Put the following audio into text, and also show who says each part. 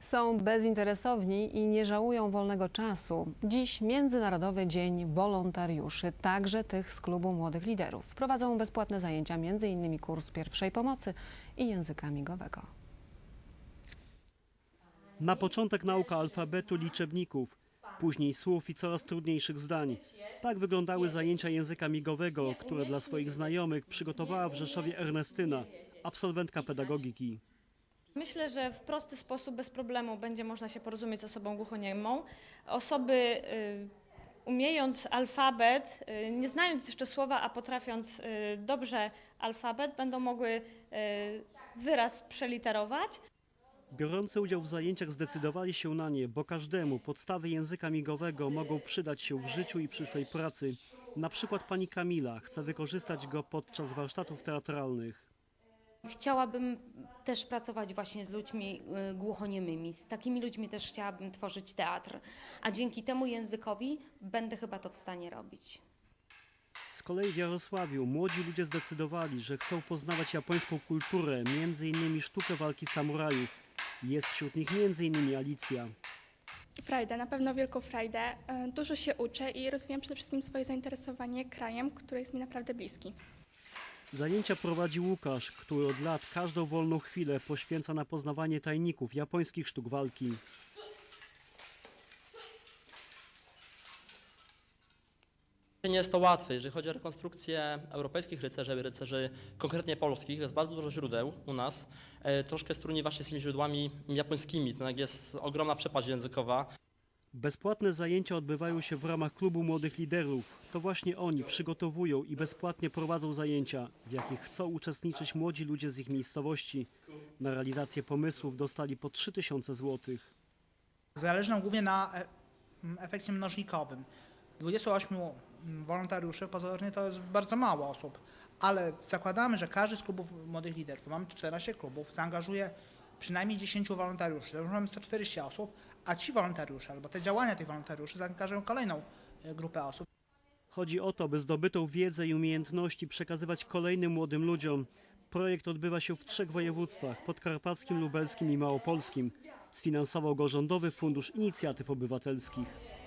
Speaker 1: Są bezinteresowni i nie żałują wolnego czasu. Dziś Międzynarodowy Dzień Wolontariuszy, także tych z Klubu Młodych Liderów. Prowadzą bezpłatne zajęcia, m.in. kurs pierwszej pomocy i języka migowego.
Speaker 2: Na początek nauka alfabetu liczebników, później słów i coraz trudniejszych zdań. Tak wyglądały zajęcia języka migowego, które dla swoich znajomych przygotowała w Rzeszowie Ernestyna, absolwentka pedagogiki.
Speaker 3: Myślę, że w prosty sposób, bez problemu będzie można się porozumieć z osobą głuchoniemą. Osoby y, umiejąc alfabet, y, nie znając jeszcze słowa, a potrafiąc y, dobrze alfabet, będą mogły wyraz przeliterować.
Speaker 2: Biorący udział w zajęciach zdecydowali się na nie, bo każdemu podstawy języka migowego mogą przydać się w życiu i przyszłej pracy. Na przykład pani Kamila chce wykorzystać go podczas warsztatów teatralnych.
Speaker 4: Chciałabym też pracować właśnie z ludźmi y, głuchoniemymi. Z takimi ludźmi też chciałabym tworzyć teatr, a dzięki temu językowi będę chyba to w stanie robić.
Speaker 2: Z kolei w Jarosławiu młodzi ludzie zdecydowali, że chcą poznawać japońską kulturę, między innymi sztukę walki samurajów. Jest wśród nich między innymi Alicja.
Speaker 5: Frajdę, na pewno wielką frajdę. E, Dużo się uczę i rozwijam przede wszystkim swoje zainteresowanie krajem, który jest mi naprawdę bliski.
Speaker 2: Zajęcia prowadzi Łukasz, który od lat każdą wolną chwilę poświęca na poznawanie tajników japońskich sztuk walki.
Speaker 6: Nie jest to łatwe. Jeżeli chodzi o rekonstrukcję europejskich rycerzy, rycerzy konkretnie polskich, jest bardzo dużo źródeł u nas. E, Troszkę struni właśnie z tymi źródłami japońskimi. Jest ogromna przepaść językowa.
Speaker 2: Bezpłatne zajęcia odbywają się w ramach Klubu Młodych Liderów. To właśnie oni przygotowują i bezpłatnie prowadzą zajęcia, w jakich chcą uczestniczyć młodzi ludzie z ich miejscowości. Na realizację pomysłów dostali po 3000 złotych.
Speaker 7: Zależy nam głównie na e- efekcie mnożnikowym. 28 m, wolontariuszy pozornie to jest bardzo mało osób, ale zakładamy, że każdy z klubów młodych liderów, mamy 14 klubów, zaangażuje przynajmniej 10 wolontariuszy. Mamy 140 osób, a ci wolontariusze albo te działania tych wolontariuszy zaangażują kolejną e, grupę osób.
Speaker 2: Chodzi o to, by zdobytą wiedzę i umiejętności przekazywać kolejnym młodym ludziom. Projekt odbywa się w trzech województwach podkarpackim, lubelskim i małopolskim. Sfinansował go Rządowy Fundusz Inicjatyw Obywatelskich.